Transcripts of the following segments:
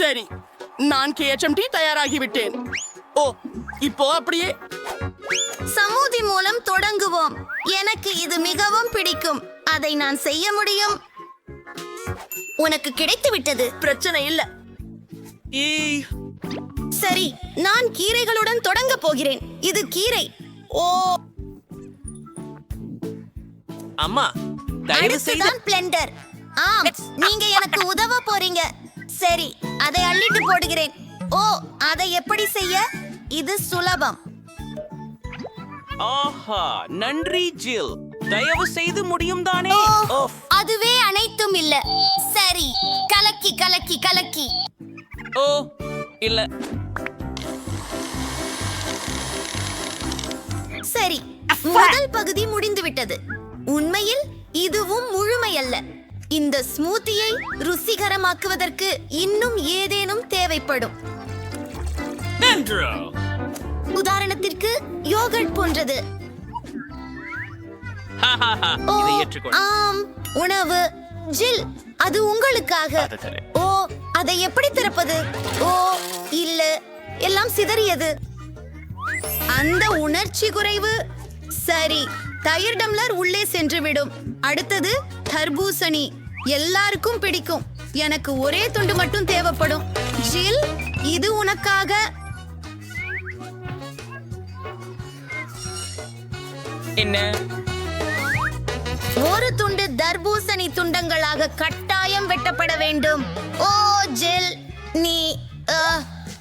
சரி நான் கேஎச்எம்டி தயாராகிவிட்டேன். ஓ இப்போ அப்படியே? சமூதி மூலம் தொடங்குவோம். எனக்கு இது மிகவும் பிடிக்கும். அதை நான் செய்ய முடியும்? உனக்கு கிடைத்து விட்டது பிரச்சனை இல்ல. சரி நான் கீரைகளுடன் தொடங்க போகிறேன். இது கீரை. ஓ. அம்மா தயவு செய்து பிளெண்டர் ஆம் நீங்க எனக்கு உதவ போறீங்க. சரி அதை அள்ளிட்டு போடுகிறேன். ஓ அதை எப்படி செய்ய? இது சுலபம். ஆஹா நன்றி ஜில். தயவு செய்து முடியும் தானே. அதுவே அனைத்தும் இல்ல. சரி கலக்கி கலக்கி கலக்கி. ஓ இல்ல. சரி முதல் பகுதி முடிந்துவிட்டது. உண்மையில் இதுவும் முழுமையல்ல. இந்த ஸ்மூத்தியை ருசிகரமாக்குவதற்கு இன்னும் ஏதேனும் தேவைப்படும். உதாரணத்திற்கு யோகர்ட் போன்றது. ஆம். உணவு. ஜில் அது உங்களுக்காக. ஓ அதை எப்படி திறப்பது? ஓ இல்ல. எல்லாம் சிதறியது. அந்த உணர்ச்சி குறைவு. சரி தயிர் டம்ளர் உள்ளே சென்று விடும் அடுத்தது தர்பூசணி. எல்லாருக்கும் பிடிக்கும். எனக்கு ஒரே துண்டு மட்டும் தேவைப்படும். ஜில் இது உனக்காக. என்ன? ஒரு துண்டு தர்பூசணி துண்டங்களாக கட்டாயம் வெட்டப்பட வேண்டும். ஓ ஜெல் நீ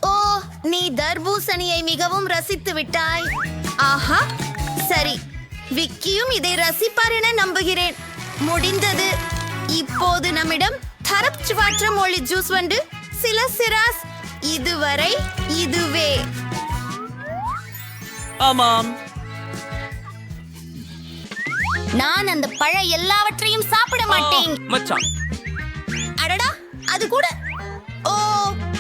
ஓ நீ தர்பூசணியை மிகவும் ரசித்து விட்டாய். ஆஹா சரி. விக்கியும் இதை ரசிப்பார் என நம்புகிறேன். முடிந்தது. இப்போது நம்மிடம் தரப்சுவாற்ற மொழி ஜூஸ் வந்து சில சிராஸ் இதுவரை இதுவே. ஆமாம். நான் அந்த பழ எல்லாவற்றையும் சாப்பிட மாட்டேன். மச்சான். அடடா அது கூட. ஓ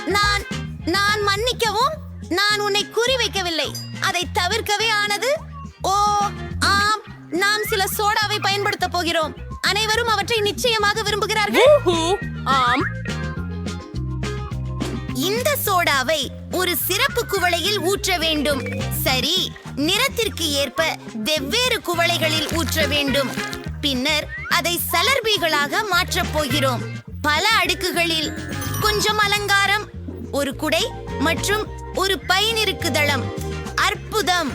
நான் நான் மன்னிக்கவும் நான் உன்னை குறி வைக்கவில்லை. அதை தவிர்க்கவே ஆனது ஓ ஆம் நாம் சில சோடாவை பயன்படுத்த போகிறோம். அனைவரும் அவற்றை நிச்சயமாக விரும்புகிறார்கள். ஆம். இந்த சோடாவை ஒரு சிறப்பு குவளையில் ஊற்ற வேண்டும். சரி நிறத்திற்கு ஏற்ப வெவ்வேறு குவளைகளில் ஊற்ற வேண்டும். பின்னர் அதை சலர்பிகளாக மாற்றப் போகிறோம். பல அடுக்குகளில் கொஞ்சம் அலங்காரம் ஒரு குடை மற்றும் ஒரு தளம் அற்புதம்.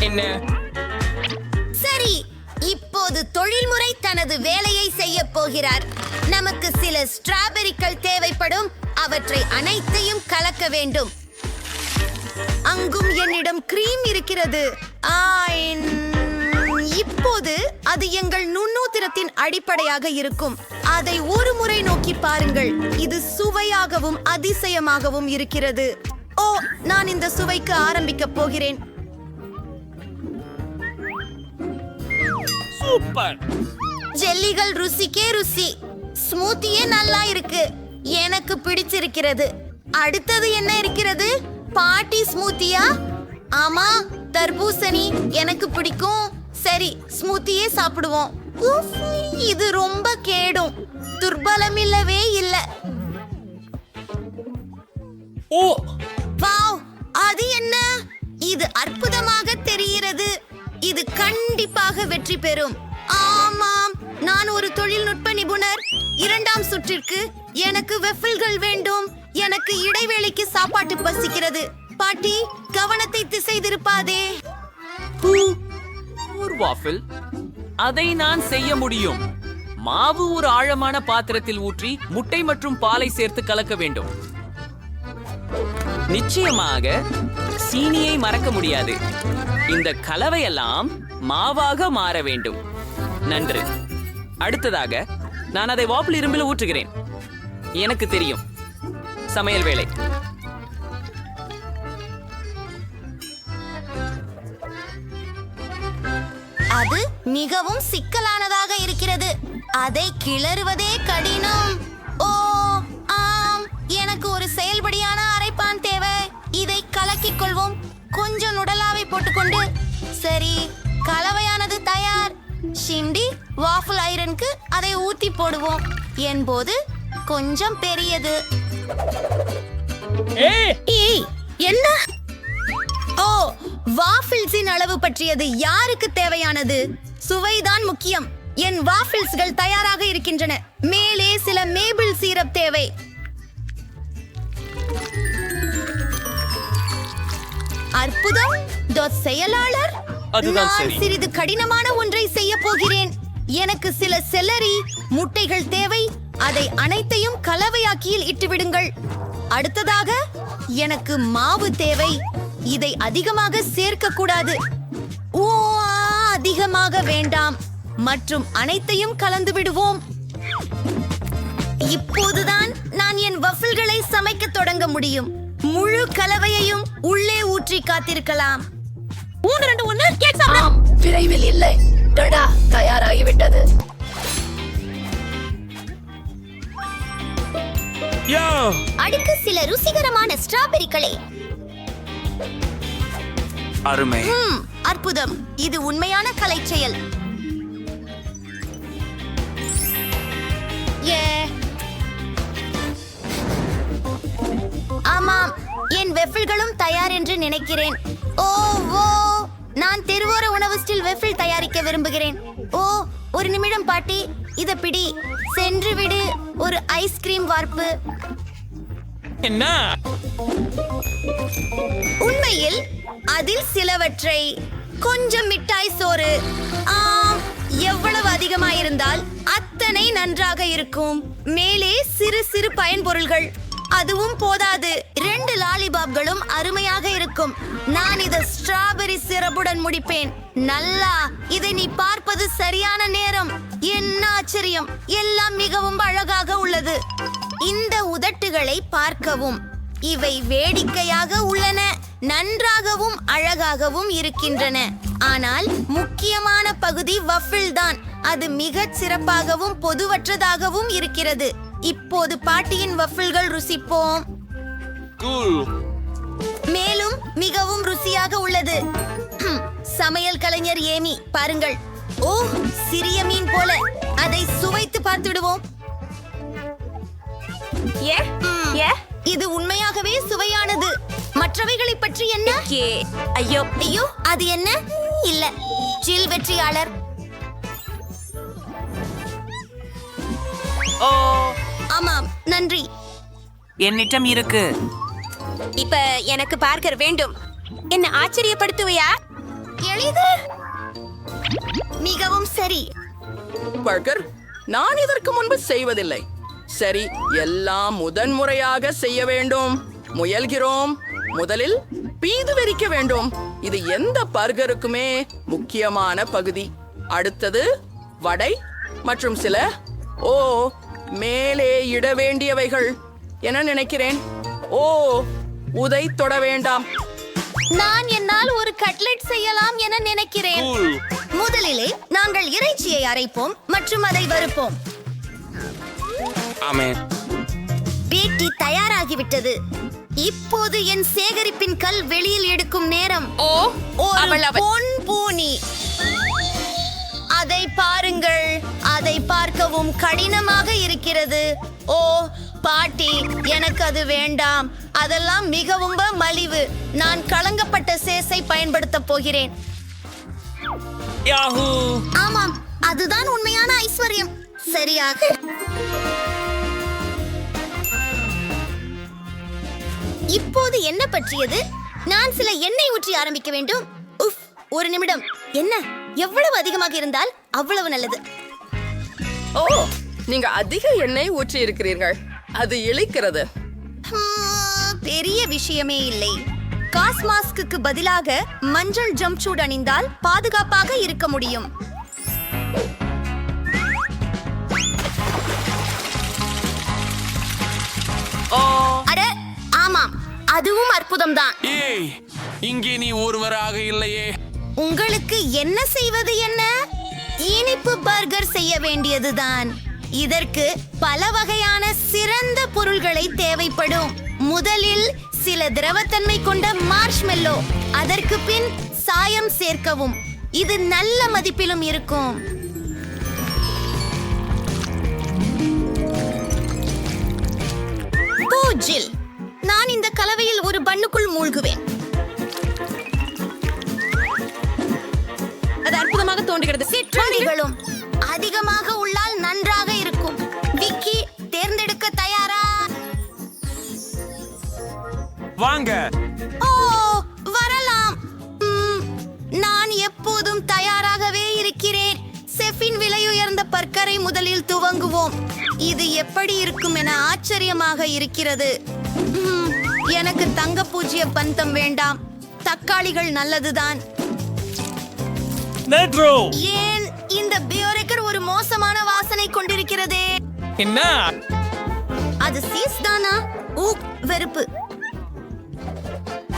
என்ன? இப்போது தொழில்முறை தனது வேலையை செய்ய போகிறார். நமக்கு சில ஸ்ட்ராபெரிகள் தேவைப்படும். அவற்றை அனைத்தையும் கலக்க வேண்டும். அங்கும் என்னிடம் கிரீம் இருக்கிறது. இப்போது அது எங்கள் நுண்ணூத்திரத்தின் அடிப்படையாக இருக்கும். அதை ஒரு முறை நோக்கி பாருங்கள். இது சுவையாகவும் அதிசயமாகவும் இருக்கிறது. ஓ நான் இந்த சுவைக்கு ஆரம்பிக்கப் போகிறேன். சூப்பர். ஜெல்லிகள் ருசிக்கே ருசி. ஸ்மூத்தியே நல்லா இருக்கு. எனக்கு பிடிச்சிருக்கிறது. அடுத்தது என்ன இருக்கிறது? பாட்டி ஸ்மூத்தியா? ஆமா தர்பூசணி எனக்கு பிடிக்கும். சரி ஸ்மூத்தியே சாப்பிடுவோம். இது ரொம்ப கேடும். துர்பலம் இல்லவே இல்ல. ஓ. வாவ் அது என்ன? இது அற்புதமாக தெரிகிறது. இது கண்டிப்பாக வெற்றி பெறும். ஆமாம். நான் ஒரு தொழில்நுட்ப நிபுணர். இரண்டாம் சுற்றிற்கு எனக்கு வெஃபில்கள் வேண்டும். எனக்கு இடைவேளைக்கு சாப்பாட்டு பசிக்கிறது. பாட்டி கவனத்தை திசை திருப்பாதே ஒரு வாஃபில். அதை நான் செய்ய முடியும். மாவு ஒரு ஆழமான பாத்திரத்தில் ஊற்றி முட்டை மற்றும் பாலை சேர்த்து கலக்க வேண்டும். நிச்சயமாக சீனியை மறக்க முடியாது. இந்த கலவையெல்லாம் மாவாக மாற வேண்டும். நன்று. அடுத்ததாக நான் அதை வாப்பில் இரும்பில் ஊற்றுகிறேன். எனக்கு தெரியும். சமையல் வேலை. அது மிகவும் சிக்கலானதாக இருக்கிறது. அதை கிளறுவதே கடினம். ஓ ஆம். எனக்கு ஒரு செயல்படியான அரைப்பான் தேவை. இதை கலக்கிக் கொள்வோம். கொஞ்சம் நுடலாவை போட்டுக்கொண்டு. சரி கலவையானது தயார். ஷிண்டி வாஃபிள் ஐரனுக்கு அதை ஊத்தி போடுவோம். என்போது கொஞ்சம் பெரியது. ஏய்! என்ன? ஓ வாஃபிள்ஸின் அளவு பற்றியது யாருக்கு தேவையானது? சுவைதான் முக்கியம். என் வாஃபிள்ஸ்கள் தயாராக இருக்கின்றன. மேலே சில மேபிள் சீரப் தேவை. அற்புதம். செயலாளர் அதுதான் சரி. சிறிது கடினமான ஒன்றை செய்ய போகிறேன். எனக்கு சில செல்லரி முட்டைகள் தேவை. அதை அனைத்தையும் கலவையாக்கியில் இட்டுவிடுங்கள். அடுத்ததாக எனக்கு மாவு தேவை. இதை அதிகமாக சேர்க்க கூடாது ஓ அதிகமாக வேண்டாம். மற்றும் அனைத்தையும் கலந்து விடுவோம். இப்போதுதான் நான் என் வஃபிள்களை சமைக்க தொடங்க முடியும். முழு கலவையையும் உள்ளே ஊற்றி காத்திருக்கலாம். மூணு ரெண்டு ஒண்ணு கேக் சாப்பிட. ஆம் விரைவில் இல்லை. டடா தயாராகிவிட்டது. யோ. அடுக்கு சில ருசிகரமான ஸ்ட்ராபெரிகளை. அருமை. ம், அற்புதம். இது உண்மையான கலை செயல் ஏ. ஆமாம் என் வெஃபிள்களும் தயார் என்று நினைக்கிறேன். ஓ நான் தெருவோர உணவு ஸ்டில் வெஃபிள் தயாரிக்க விரும்புகிறேன். ஓ ஒரு நிமிடம் பாட்டி. இத பிடி. சென்று விடு. ஒரு ஐஸ்கிரீம் வார்ப்பு. என்ன? உண்மையில் அதில் சிலவற்றை கொஞ்சம் மிட்டாய் சோறு. ஆம் எவ்வளவு அதிகமாயிருந்தால் அத்தனை நன்றாக இருக்கும். மேலே சிறு சிறு பயன்பொருள்கள் அதுவும் போதாது. ரெண்டு லாலிபாப்களும் அருமையாக இருக்கும். நான் இதை ஸ்ட்ராபெரி சிரப்புடன் முடிப்பேன். நல்லா இதை நீ பார்ப்பது சரியான நேரம். என்ன ஆச்சரியம். எல்லாம் மிகவும் அழகாக உள்ளது. இந்த உதட்டுகளை பார்க்கவும். இவை வேடிக்கையாக உள்ளன. நன்றாகவும் அழகாகவும் இருக்கின்றன. ஆனால் முக்கியமான பகுதி வஃபில் தான். அது மிகச் சிறப்பாகவும் பொதுவற்றதாகவும் இருக்கிறது. இப்போது பாட்டியின் வஃபிள்கள் ருசிப்போம். கூல் மேலும் மிகவும் ருசியாக உள்ளது. சமையல் கலைஞர் ஏமி பாருங்கள். ஓ சிறிய மீன் போல. அதை சுவைத்து பார்த்துடுவோம். ஏ? ஏ? இது உண்மையாகவே சுவையானது. மற்றவைகளை பற்றி என்ன? ஏ ஐயோ. ஐயோ அது என்ன? இல்ல. ஜில் வெற்றியாளர். ஓ ஆமாம் நன்றி. என்னிடம் இருக்கு. இப்ப எனக்கு பார்க்கர் வேண்டும். என்ன ஆச்சரியப்படுத்துவையா எளிது. மிகவும் சரி. பர்கர் நான் இதற்கு முன்பு செய்வதில்லை. சரி எல்லாம் முதன்முறையாக செய்ய வேண்டும். முயல்கிறோம். முதலில் பீது வெறிக்க வேண்டும். இது எந்த பர்கருக்குமே முக்கியமான பகுதி. அடுத்தது வடை மற்றும் சில ஓ மேலே இட வேண்டியவைகள். என நினைக்கிறேன்? ஓ உதை தொட வேண்டாம். நான் என்னால் ஒரு கட்லெட் செய்யலாம் என நினைக்கிறேன். முதலிலே நாங்கள் இறைச்சியை அரைப்போம் மற்றும் அதை வறுப்போம். பேட்டி தயாராகிவிட்டது. இப்போது என் சேகரிப்பின் கல் வெளியில் எடுக்கும் நேரம். ஓ அவள் பூனி. அதை பாருங்கள். அதை பார்க்கவும் கடினமாக இருக்கிறது. ஓ பாட்டி எனக்கு அது வேண்டாம். அதெல்லாம் மிகவும் மலிவு. நான் கலங்கப்பட்ட சேஸை பயன்படுத்தப் போகிறேன். யாஹூ. ஆமாம் அதுதான் உண்மையான ஐஸ்வர்யம். சரியாக. இப்போது என்ன பற்றியது? நான் சில எண்ணெய் ஊற்றி ஆரம்பிக்க வேண்டும். உஃப் ஒரு நிமிடம். என்ன? எவ்வளவு அதிகமாக இருந்தால் அவ்வளவு நல்லது. ஓ நீங்க அதிக எண்ணெய் ஊற்றி இருக்கிறீர்கள். அது இழிக்கிறது ஹம், பெரிய விஷயமே இல்லை. காஸ் மாஸ்க்கு பதிலாக மஞ்சள் ஜம்ப் சூட் அணிந்தால் பாதுகாப்பாக இருக்க முடியும். ஓ. அட ஆமாம். அதுவும் அற்புதம்தான். ஏய் இங்கே நீ ஒருவராக இல்லையே. உங்களுக்கு என்ன செய்வது என்ன? இனிப்பு பர்கர் செய்ய வேண்டியதுதான். இதற்கு பல வகையான சிறந்த பொருள்களை தேவைப்படும். முதலில் சில திரவத்தன்மை கொண்ட மார்ஷ்மெல்லோ அதற்கு பின் சாயம் சேர்க்கவும். இது நல்ல மதிப்பிலும் இருக்கும். நான் இந்த கலவையில் ஒரு பண்ணுக்குள் மூழ்குவேன். அது அற்புதமாக தோன்றுகிறது. சிற்றுண்டிகளும் அதிகமாக உள்ளால் நன்றாக இருக்கும். விக்கி தேர்ந்தெடுக்க தயாரா? வாங்க. ஓ வரலாம். நான் எப்போதும் தயாராகவே இருக்கிறேன். செஃபின் விலையுயர்ந்த பற்கரை முதலில் துவங்குவோம். இது எப்படி இருக்கும் என ஆச்சரியமாக இருக்கிறது. எனக்கு தங்க பூஜ்ய பந்தம் வேண்டாம். தக்காளிகள் நல்லதுதான். ஏன் இந்த பியோரெக்கர் ஒரு மோசமான வாசனை கொண்டிருக்கிறதே? என்ன? அது சீஸ் தானா? ஊ வெறுப்பு.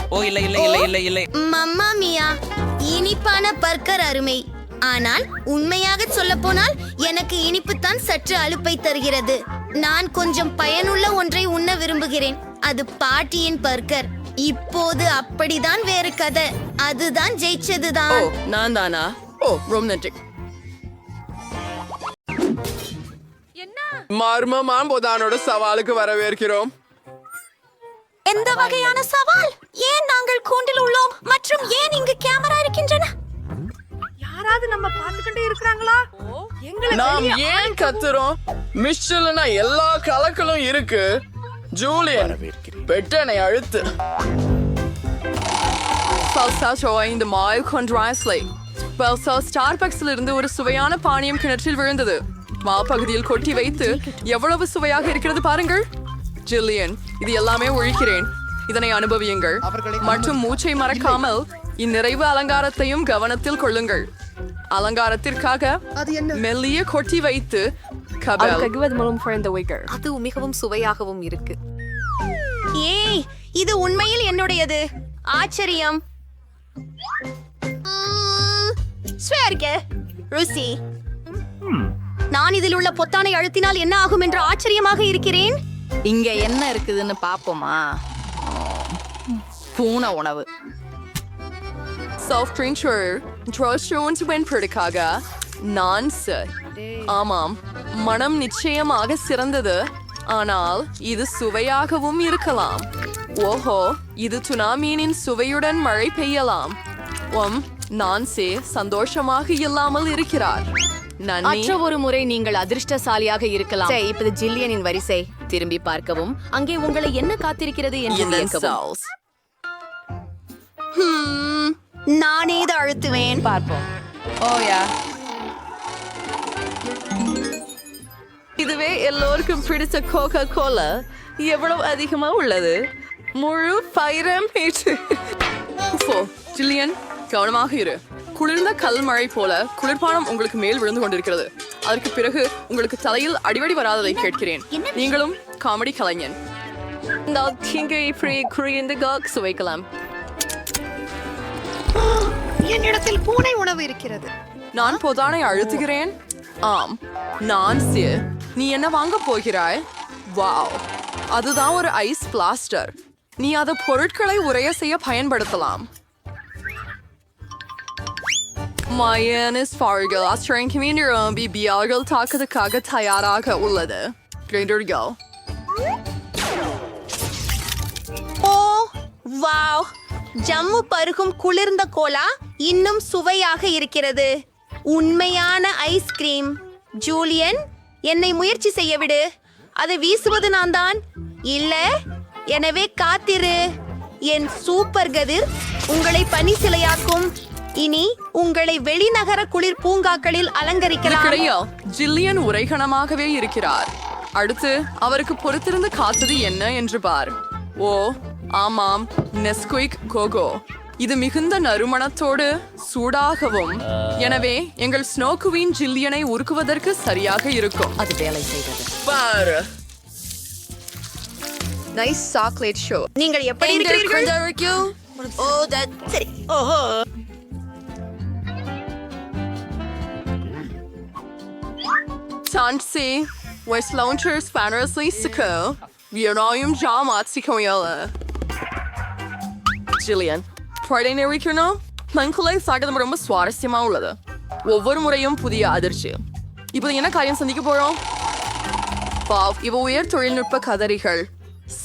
ஓ இல்ல இல்ல இல்ல இல்ல இல்ல. மம்மா மியா இனிப்பான பர்கர் அருமை. ஆனால் உண்மையாக சொல்ல போனால் எனக்கு இனிப்பு தான் சற்று அலுப்பை தருகிறது. நான் கொஞ்சம் பயனுள்ள ஒன்றை உண்ண விரும்புகிறேன். அது பாட்டியின் பர்கர். இப்போது அப்படிதான் வேறு கதை. அதுதான் ஓ ஜெயிச்சதுதான். நான் தானா ஓ ரொம்ப நன்றி. மர்மமாம் பொதானோட சவாலுக்கு வரவேற்கிறோம். எந்த வகையான சவால்? ஏன் நாங்கள் கூண்டில் உள்ளோம்? மற்றும் ஏன் இங்கு கேமரா இருக்கின்றன? நாம் ஏன் கத்துறோம்? மிஷல்னா எல்லா கலக்களும் இருக்கு. ஜூலியன் பெட்டனை அழுத்து. சல்சா ஷோவை இந்த மாய் கொன்றாஸ்லை பெல்சா ஸ்டார்பக்ஸில் இருந்து ஒரு சுவையான பானியம் கிணற்றில் விழுந்தது. மாப்பகுதியில் கொட்டி வைத்து எவ்வளவு சுவையாக இருக்கிறது பாருங்கள். ஜில்லியன் இது எல்லாமே ஒழிக்கிறேன். இதனை அனுபவியுங்கள். மற்றும் மூச்சை மறக்காமல் இந்நிறைவு அலங்காரத்தையும் கவனத்தில் கொள்ளுங்கள். அலங்காரத்திற்காக மெல்லிய கொட்டி வைத்து கபல் அது மிகவும் சுவையாகவும் இருக்கு. ஏய் இது உண்மையில் என்னுடையது? ஆச்சரியம். ஸ்வேர்க ருசி. நான் இதில் உள்ள பொத்தானை அழுத்தினால் என்ன ஆகும் என்று ஆச்சரியமாக இருக்கிறேன்? இங்க என்ன இருக்குதுன்னு பாப்போமா? பூனை உணவு. சாஃப்ட் ட்ரிங்க் ஷோர் ட்ரோஸ்டோன்ஸ் வெண்படுக்காக நான் சார் ஆமாம். மனம் நிச்சயமாக சிறந்தது. ஆனால் இது சுவையாகவும் இருக்கலாம். ஓஹோ இது துனாமீனின் சுவையுடன் மழை பெய்யலாம். ஒம் நான்சே சந்தோஷமாக இல்லாமல் இருக்கிறார். நன்றி. மற்ற ஒரு முறை நீங்கள் அதிர்ஷ்டசாலியாக இருக்கலாம். இப்போது ஜில்லியனின் வரிசை. திரும்பி பார்க்கவும். அங்கே உங்களை என்ன காத்திருக்கிறது என்று நானே இதை அழுத்துவேன். பார்ப்போம். Oh இதுவே எல்லோருக்கும் பிடிச்ச கோகா கோலா எவ்வளவு அதிகமா உள்ளது? முழு பைரம் ஜில்லியன் கவனமாக இரு. குளிர்ந்த கல் மழை போல குளிர்பானம் உங்களுக்கு மேல் விழுந்து கொண்டிருக்கிறது. அதற்கு பிறகு உங்களுக்கு தலையில் அடிவடி வராததை கேட்கிறேன். நீங்களும் காமெடி கலைஞன். சுவைக்கலாம் என்னிடத்தில் பூனை உணவு இருக்கிறது. நான் பொதானை அழுத்துகிறேன்? ஆம். நான் நீ என்ன வாங்க போகிறாய்? வாவ். அதுதான் ஒரு ஐஸ் பிளாஸ்டர். நீ அதை பொருட்களை உரைய செய்ய பயன்படுத்தலாம். மயனஸ் ஃபார்கள் ஆஸ்திரேலிய நிரம்பி பியார்கள் தாக்கத்துக்காக தயாராக உள்ளது கிரைண்டர்கள் ஓ வாவ் ஜம்மு பருகும் குளிர்ந்த கோலா இன்னும் சுவையாக இருக்கிறது உண்மையான ஐஸ்கிரீம் ஜூலியன் என்னை முயற்சி செய்ய விடு. அதை வீசுவது நான் தான். இல்ல எனவே காத்திரு. என் சூப்பர் கதிர் உங்களை பனி சிலையாக்கும். இனி உங்களை வெளிநகர குளிர் பூங்காக்களில் அலங்கரிக்கலாம். ஜில்லியன் உரைகணமாகவே இருக்கிறார். அடுத்து அவருக்கு பொறுத்திருந்து காத்தது என்ன என்று பார். ஓ ஆமாம் நெஸ்குயிக் கோகோ. இது மிகுந்த நறுமணத்தோடு சூடாகவும். எனவே எங்கள் ஸ்னோ குவீன் ஜில்லியனை உருக்குவதற்கு சரியாக இருக்கும். அது வேலை செய்தது. பாரு. நைஸ் சாக்லேட் ஷோ நீங்கள் எப்படி இருக்கிறீர்கள்? ஓ that- சரி. ஓஹோ. Tansi, West Launchers Fantasy Siko, Vionaum Jamatsi Koyala. Jillian, Friday நினைக்கிறோம் மங்குலை சாகதம் ரொம்ப சுவாரஸ்யமா உள்ளது ஒவ்வொரு முறையும் புதிய அதிர்ச்சி இப்போ என்ன காரியம் சந்திக்க போறோம் பாவ் இவ உயர் தொழில்நுட்ப கதறிகள்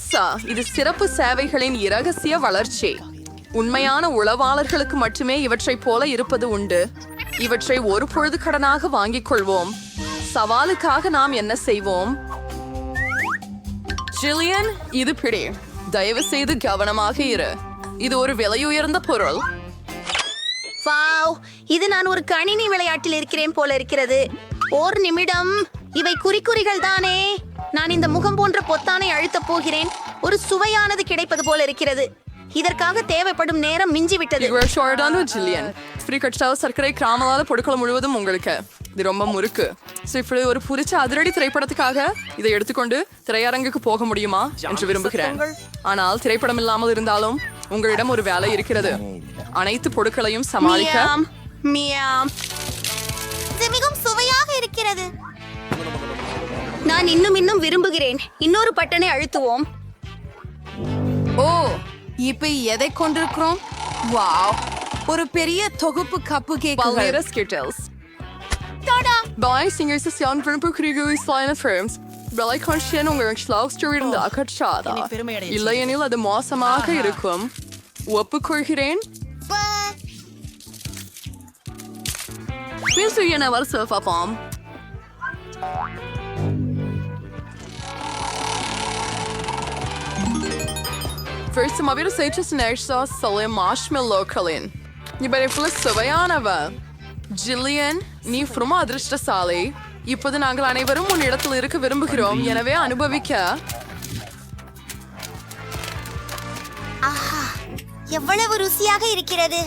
ச இது சிறப்பு சேவைகளின் இரகசிய வளர்ச்சி உண்மையான உளவாளர்களுக்கு மட்டுமே இவற்றைப் போல இருப்பது உண்டு இவற்றை ஒரு பொழுது கடனாக வாங்கிக் கொள்வோம் சவாலுக்காக நாம் என்ன செய்வோம் ஜில்லியன் இது பிடி தயவு செய்து கவனமாக இரு இது ஒரு விலையுயர்ந்த பொருள். வாவ் இது நான் ஒரு கணினி விளையாட்டில் இருக்கிறேன் போல இருக்கிறது. ஓர் நிமிடம். இவை குறிக்குறிகள் தானே. நான் இந்த முகம் போன்ற பொத்தானை அழுத்தப் போகிறேன். ஒரு சுவையானது கிடைப்பது போல இருக்கிறது. இதற்காக தேவைப்படும் நேரம் மிஞ்சிவிட்டது. இவர் ஷோர்டான ஜில்லியன். ஃப்ரீ கட்சாவ சர்க்கரை கிராமலால பொருட்கள் முழுவதும் உங்களுக்கு. இது ரொம்ப முறுக்கு. ஸோ இப்படி ஒரு புரிச்ச அதிரடி திரைப்படத்துக்காக இதை எடுத்துக்கொண்டு திரையரங்குக்கு போக முடியுமா என்று விரும்புகிறேன். ஆனால் திரைப்படம் இல்லாமல் இருந்தாலும் உங்களிடம் ஒரு வேலை இருக்கிறது. அனைத்து பொருட்களையும் சமாளிக்க. இது மிகவும் சுவையாக இருக்கிறது. நான் இன்னும் இன்னும் விரும்புகிறேன். இன்னொரு பட்டனை அழுத்துவோம். ஓ இப்ப எதை கொண்டிருக்கிறோம்? வாவ் ஒரு பெரிய தொகுப்பு கப்பு கேக் பல்வேறு ஸ்கிட்டல்ஸ் Bei Singers des Jan Belai Konstien உங்கள் Schlauchstory இருந்த அகற்றாதா இல்லையெனில் அது மோசமாக இருக்கும் ஒப்புக்கொள்கிறேன் Willst du hier was verfahren? First mal wieder seht ihr zunächst so Solle Marshmallow-களின் இப்படி ஃபுல்ல சுவையானவ ஜில்லியன் நீ ரொம்ப அதிர்ஷ்டசாலி இப்போது நாங்கள் அனைவரும் உன் இடத்தில் இருக்க விரும்புகிறோம். எனவே அனுபவிக்க. ஆஹா எவ்வளவு ருசியாக இருக்கிறது.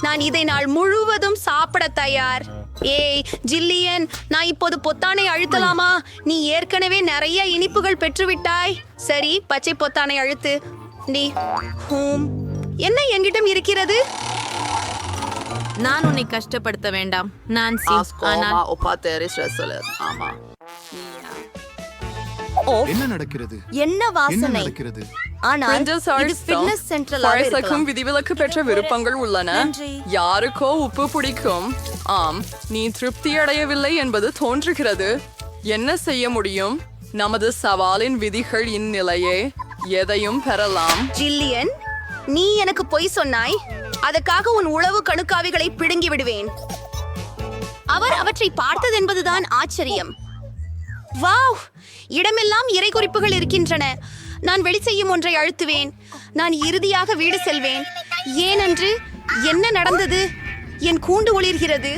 நான் இதை நாள் முழுவதும் சாப்பிட தயார். ஏய் ஜில்லியன் நான் இப்போது பொத்தானை அழுத்தலாமா? நீ ஏற்கனவே நிறைய இனிப்புகள் பெற்றுவிட்டாய். சரி பச்சை பொத்தானை அழுத்து. நீ ஹூம் என்ன என்கிட்டம் இருக்கிறது? நான் உன்னை கஷ்டப்படுத்த வேண்டாம். நான் ஆனால் ஆமா. என்ன நடக்கிறது? என்ன வாசனை? நடக்கிறது? ஆனால் ஃபிட்னஸ் சென்ட்ரலாக விதிவிலக்கு பெற்ற விருப்பங்கள் உள்ளன. யாருக்கோ உப்பு பிடிக்கும். ஆம் நீ திருப்தி அடையவில்லை என்பது தோன்றுகிறது. என்ன செய்ய முடியும்? நமது சவாலின் விதிகள் இந்நிலையே. எதையும் பெறலாம். ஜில்லியன் நீ எனக்கு பொய் சொன்னாய். அதற்காக உன் உளவு கணுக்காவிகளை பிடுங்கி விடுவேன். அவர் அவற்றை பார்த்தது என்பதுதான் ஆச்சரியம். வாவ்! இடமெல்லாம் இறை குறிப்புகள் இருக்கின்றன. நான் வெளி செய்யும் ஒன்றை அழுத்துவேன். நான் இறுதியாக வீடு செல்வேன். ஏனென்று என்ன நடந்தது? என் கூண்டு ஒளிர்கிறது.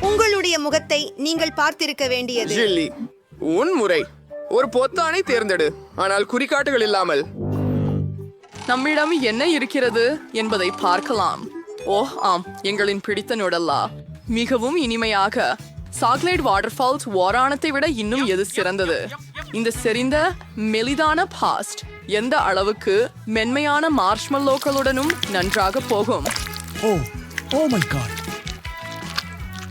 உங்களுடைய முகத்தை நீங்கள் பார்த்திருக்க வேண்டியது. உன் முறை. ஒரு பொத்தானை தேர்ந்தெடு. ஆனால் குறிகாட்டுகள் இல்லாமல். நம்மிடம் என்ன இருக்கிறது என்பதை பார்க்கலாம். ஓ ஆம் எங்களின் பிடித்த நுடல்லா. மிகவும் இனிமையாக சாக்லேட் வாட்டர்ஃபால்ஸ் ஓராணத்தை விட இன்னும் எது சிறந்தது? இந்த செறிந்த மெலிதான பாஸ்ட் எந்த அளவுக்கு மென்மையான மார்ஷ்மல்லோக்களுடனும் நன்றாக போகும்? Oh oh my God.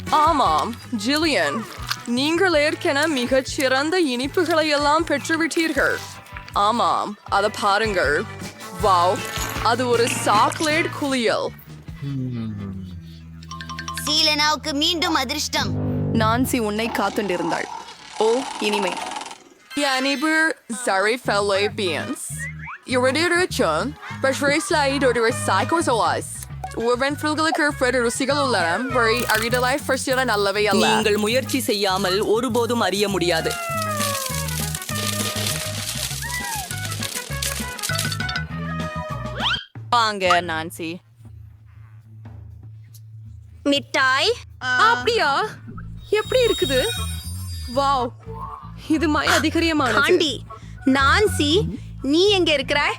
ஆமாம் ஜில்லியன். நீங்கள் ஏற்கென மிகச் சிறந்த இனிப்புகளை எல்லாம் பெற்றுவிட்டீர்கள். ஆமாம் அதை பாருங்கள். வாவ் அது ஒரு சாக்லேட் குளியல். சீலனாவுக்கு மீண்டும் அதிர்ஷ்டம். நான்சி உன்னை காத்துண்டிருந்தாள் ஓ இனிமை. Zari Fellow Beans. Irradiation, Bashraslide or Psychozoas. உவென்ஃபில்களுக்கு பிற ருசிகள் உள்ளன வழி அறிதலாய் ஃபர்ஸ்டில நல்லவை அல்ல. நீங்கள் முயற்சி செய்யாமல் ஒருபோதும் அறிய முடியாது. வாங்க நான்சி. மிட்டாய்? அப்படியா? எப்படி இருக்குது? வாவ். இது மய அதிகரியமானது. காண்டி நான்சி நீ எங்க இருக்கிற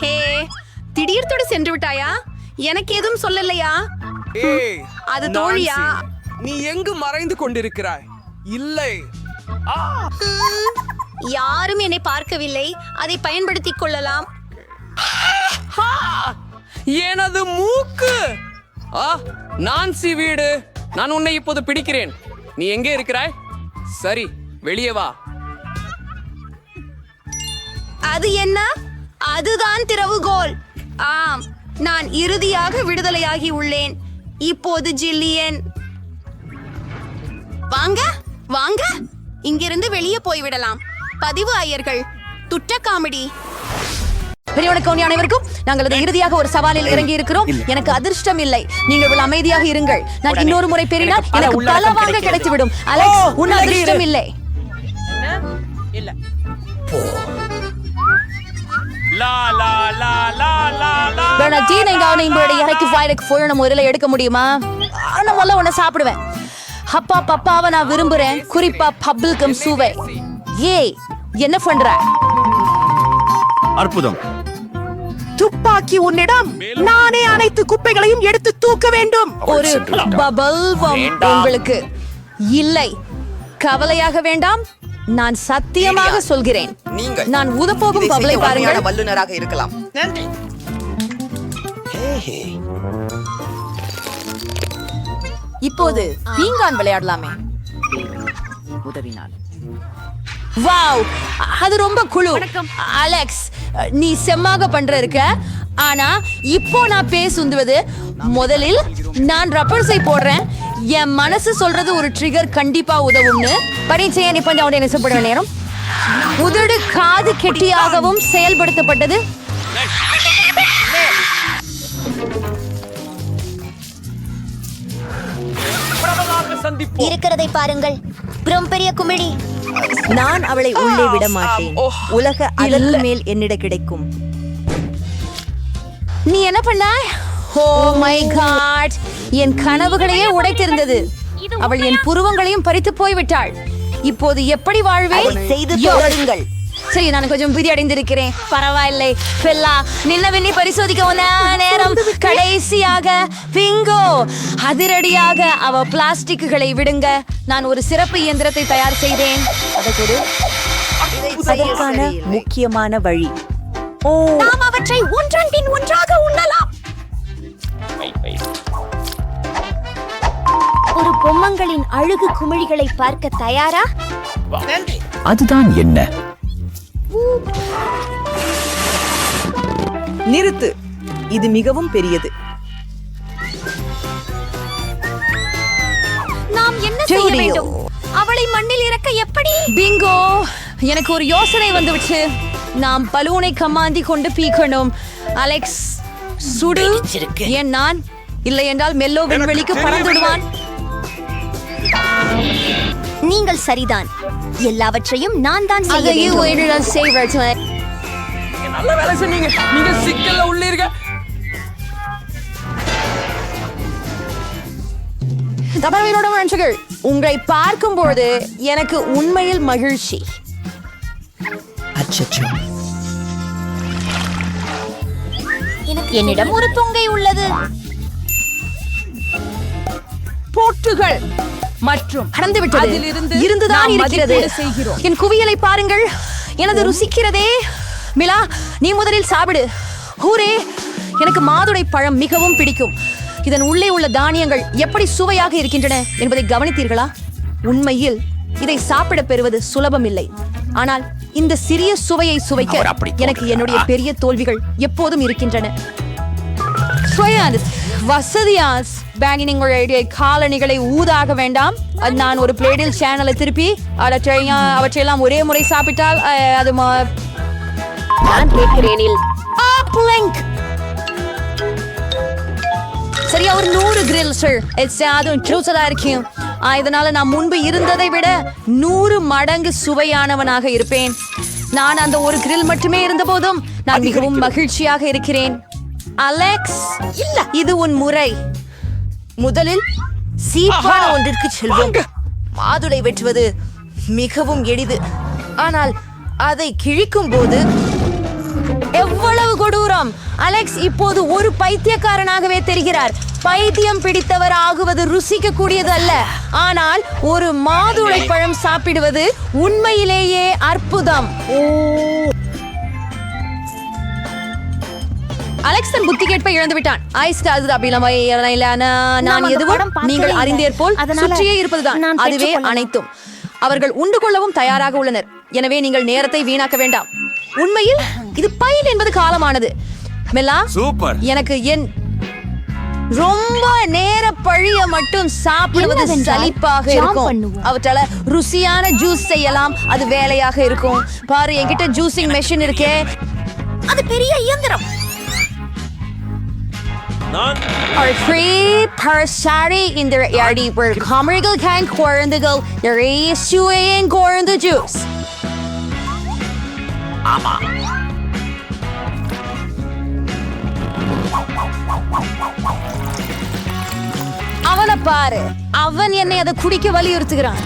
ஹே திடீர்த்தோட சென்று விட்டாயா? எனக்கு எதுவும் சொல்லலையா? ஏய் அது தோழியா? நீ எங்கு மறைந்து கொண்டிருக்கிறாய்? இல்லை. யாரும் என்னை பார்க்கவில்லை. அதை பயன்படுத்திக் கொள்ளலாம். எனது மூக்கு. ஆ நான்சி வீடு. நான் உன்னை இப்போது பிடிக்கிறேன். நீ எங்கே இருக்கிறாய்? சரி வெளியே வா. அது என்ன? அதுதான் திறவுகோல். ஆம். நான் இறுதியாக விடுதலையாகி உள்ளேன். இப்போது ஜில்லியன். வாங்க வாங்க. இங்கிருந்து வெளியே போய்விடலாம். பதிவு ஐயர்கள் துட்ட காமெடி பெரியவனுக்கு அனைவருக்கும் நாங்கள் அது இறுதியாக ஒரு சவாலில் இறங்கி இருக்கிறோம் எனக்கு அதிர்ஷ்டம் இல்லை. நீங்கள் அமைதியாக இருங்கள். நான் இன்னொரு முறை பெறினால் எனக்கு பல வாங்க கிடைத்துவிடும். அலெக்ஸ் உன் அதிர்ஷ்டம் இல்லை. பெர்னார்டீன் எங்க அவனை உங்களுடைய இறைக்கு வாயிலுக்கு போய் முறையில எடுக்க முடியுமா? நான் முதல்ல உன்னை சாப்பிடுவேன். அப்பா பப்பாவை நான் விரும்புறேன். குறிப்பா பப்பிள்கம் சூவை. ஏய் என்ன பண்ற? அற்புதம். துப்பாக்கி உன்னிடம் நானே அனைத்து குப்பைகளையும் எடுத்து தூக்க வேண்டும். ஒரு பபல் உங்களுக்கு. இல்லை. கவலையாக வேண்டாம். நான் சத்தியமாக சொல்கிறேன். நான் உதப்போகும் பபலை பாருங்கள். வல்லுநராக இருக்கலாம். இப்போது பீங்கான் விளையாடலாமே. வாவ். அது ரொம்ப குழு. அலெக்ஸ் நீ செம்மாக பண்ற இருக்க. ஆனா இப்போ நான் பேசுந்துவது முதலில் நான் ரப்பர்ஸை போடுறேன். என் மனசு சொல்றது ஒரு ட்ரிகர் கண்டிப்பா உதவும்னு. பரீட்சையை நீ கொஞ்சம் அவனை நெசப்பட நேரம். உதடு காது கெட்டியாகவும் செயல்படுத்தப்பட்டது. இருக்கிறதை பாருங்கள். பிரம் பெரிய குமிழி. நான் அவளை உள்ளே விட மாட்டேன். உலக அதற்கு மேல் என்னிட கிடைக்கும். நீ என்ன பண்ண ஓ மை காட். என் கனவுகளையே உடைத்திருந்தது. அவள் என் புருவங்களையும் பறித்து போய்விட்டாள். இப்போது எப்படி வாழ்வேன்? செய்து. தொடருங்கள். சரி நான் கொஞ்சம் விதி அடைந்திருக்கிறேன். பரவாயில்லை. பெல்லா நின்ன வெண்ணி பரிசோதிக்க நேரம். கடைசியாக பிங்கோ அதிரடியாக அவ பிளாஸ்டிக்குகளை விடுங்க. நான் ஒரு சிறப்பு இயந்திரத்தை தயார் செய்தேன். அதற்கான முக்கியமான வழி. ஓ. நாம் அவற்றை ஒன்றன் பின் ஒன்றாக உண்ணலாம். பொம்மங்களின் அழகு குமிழிகளை பார்க்க தயாரா? அதுதான் என்ன? நிறுத்து. இது மிகவும் பெரியது. நாம் என்ன செய்ய வேண்டும்? அவளை மண்ணில் இறக்க எப்படி? பிங்கோ எனக்கு ஒரு யோசனை வந்துவிட்டு. நாம் பலூனை கமாந்தி கொண்டு பீக்கணும். அலெக்ஸ் சுடு. ஏன் நான்? இல்லை என்றால் மெல்லோ விண்வெளிக்கு பறந்துடுவான். நீங்கள் சரிதான். எல்லாவற்றையும் நான் தான் செய்ய அதையும் வேண்டும். நல்ல வேலை சொன்னீங்க. நீங்க சிக்கல்ல உள்ளீர்கள் தமிழோட மனுஷர்கள் உங்களை பார்க்கும்போது எனக்கு உண்மையில் மகிழ்ச்சி. அச்சச்சோ. என்னிடம் ஒரு தொங்கை உள்ளது. போட்டுகள். மற்றும் கடந்து விட்டது அதிலிருந்து இருந்துதான் இருக்கிறது. செய்கிறோம். என் குவியலை பாருங்கள். எனது ருசிக்கிறதே. மிலா நீ முதலில் சாப்பிடு. ஹூரே எனக்கு மாதுளை பழம் மிகவும் பிடிக்கும். இதன் உள்ளே உள்ள தானியங்கள் எப்படி சுவையாக இருக்கின்றன என்பதை கவனித்தீர்களா? உண்மையில் இதை சாப்பிட பெறுவது சுலபம் இல்லை ஆனால் இந்த சிறிய சுவையை சுவைக்க எனக்கு என்னுடைய பெரிய தோல்விகள் எப்போதும் இருக்கின்றன. வசதியாஸ் பேங்கி உங்களுடைய காலணிகளை ஊதாக வேண்டாம். அது நான் ஒரு பிளேடில் சேனலை திருப்பி அவற்றை அவற்றையெல்லாம் ஒரே முறை சாப்பிட்டால் அது நான் கேட்கிறேனில். சரியா ஒரு நூறு கிரில் சார் அதுவும் ஜூஸலா இருக்கும் இதனால நான் முன்பு இருந்ததை விட நூறு மடங்கு சுவையானவனாக இருப்பேன். நான் அந்த ஒரு கிரில் மட்டுமே இருந்த போதும் நான் மிகவும் மகிழ்ச்சியாக இருக்கிறேன். அலெக்ஸ் இல்ல. இது உன் முறை. முதலில் சீப்பான ஒன்றிற்கு செல்வோம். மாதுளை வெட்டுவது மிகவும் எளிது. ஆனால் அதை கிழிக்கும் போது எவ்வளவு கொடூரம். அலெக்ஸ் இப்போது ஒரு பைத்தியக்காரனாகவே தெரிகிறார். பைத்தியம் பிடித்தவர் ஆகுவது ருசிக்க கூடியது அல்ல. ஆனால் ஒரு மாதுளை பழம் சாப்பிடுவது உண்மையிலேயே அற்புதம். அலெக்ஸ் தன் புத்தி கேட்பை இழந்து விட்டான். ஐஸ் அது அப்படிலாம் இல்ல நான் எதுவும் நீங்கள். அறிந்தேர் போல் சுற்றியே இருப்பதுதான். அதுவே. அனைத்தும். அவர்கள் உண்டு கொள்ளவும் தயாராக உள்ளனர். எனவே நீங்கள் நேரத்தை வீணாக்க வேண்டாம். உண்மையில் இது பைல் என்பது காலமானது. மெல்லா சூப்பர். எனக்கு என் ரொம்ப நேர பழிய மட்டும் சாப்பிடுவது சலிப்பாக இருக்கும். அவற்றால ருசியான ஜூஸ் செய்யலாம். அது வேலையாக இருக்கும். பாரு என்கிட்ட ஜூசிங் மெஷின் இருக்கே. அது பெரிய இயந்திரம். ஒரு free parasari இந்த யாடி ஒரு காமெடிகள் கேன் குழந்தைகள் நிறைய சுவையின் குழந்தை ஜூஸ் அவனை பாரு. அவன் என்னை அதை குடிக்க வலியுறுத்துகிறான்.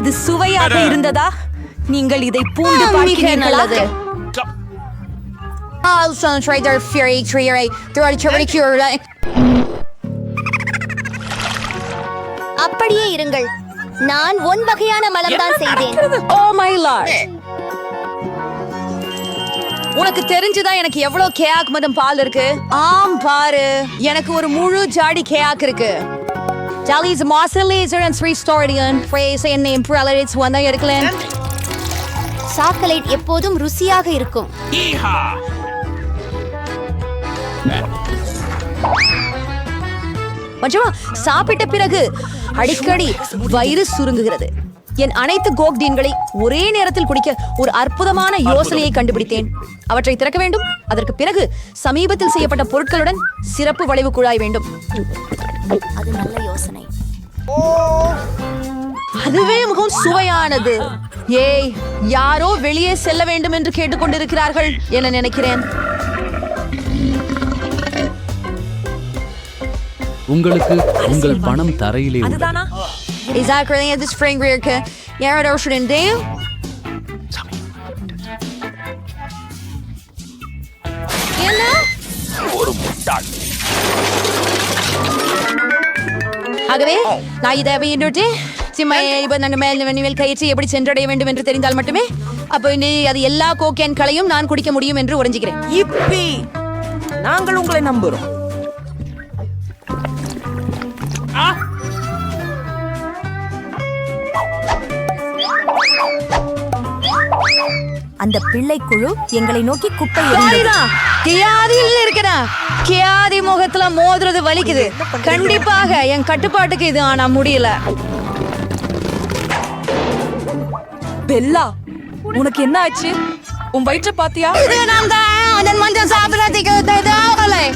அது சுவையாக. இருந்ததா? நீங்கள் இதை பூண்டு பார்க்கிறீர்களா? நல்லது. I'll concentrate their fury tree throughout cure. அப்படியே இருங்கள். நான் ஒன் வகையான மலம்தான் செய்தேன். Oh my lord. உனக்கு தெரிஞ்சுதா எனக்கு எவ்வளவு கேக் மதம் பால் இருக்கு? ஆம் பாரு. எனக்கு ஒரு முழு ஜாடி கேக் இருக்கு. Jolly's Mossa Laser and Three Storian Phrase and name Prelates வந்தா எடுக்கலேன் சாக்லேட் எப்போதும் ருசியாக இருக்கும். மஞ்சமா சாப்பிட்ட பிறகு அடிக்கடி வயிறு சுருங்குகிறது. என் அனைத்து கோக்டீன்களை ஒரே நேரத்தில் குடிக்க ஒரு அற்புதமான யோசனையை கண்டுபிடித்தேன். அவற்றை திறக்க வேண்டும். அதற்கு பிறகு சமீபத்தில் செய்யப்பட்ட பொருட்களுடன் சிறப்பு வளைவு குழாய் வேண்டும். அது நல்ல யோசனை. அதுவே மிகவும் சுவையானது. ஏய் யாரோ வெளியே செல்ல வேண்டும் என்று கேட்டுக்கொண்டிருக்கிறார்கள் என நினைக்கிறேன். உங்களுக்கு உங்கள் பணம் தரையிலே அதுதானா? Exactly, at this spring rear ka. Yara Ocean and Dale. என்ன ஆகவே நான் இதை வேண்டுட்டு சிம்மையை இப்ப நான் மேல் மேல் கயிற்சி எப்படி சென்றடைய வேண்டும் என்று தெரிந்தால் மட்டுமே அப்போ நீ அது எல்லா கோக்கேன்களையும் நான் குடிக்க முடியும் என்று உறைஞ்சுகிறேன். இப்பி நாங்கள் உங்களை நம்புறோம். அந்த பிள்ளை குழு எங்களை நோக்கி குப்பை எறிந்தது. சாரிதான் கியாதியில் இருக்கிறா. கியாதி முகத்துல மோதுறது வலிக்குது. கண்டிப்பாக என் கட்டுப்பாட்டுக்கு இது ஆனா முடியல. பெல்லா உனக்கு என்ன ஆச்சு? உன் வயிற்ற பாத்தியா? இது நான் தான். அதன் மஞ்சள் சாப்பிடறதுக்கு தேவையில்லை.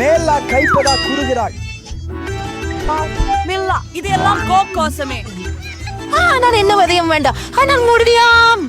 மேலா கைப்படா கூறுகிறாள் மில்லா இது எல்லாம் கோக்கோசமே ஆ, நான் என்ன உதயம் வேண்டாம். ஆனால் முடியாம்.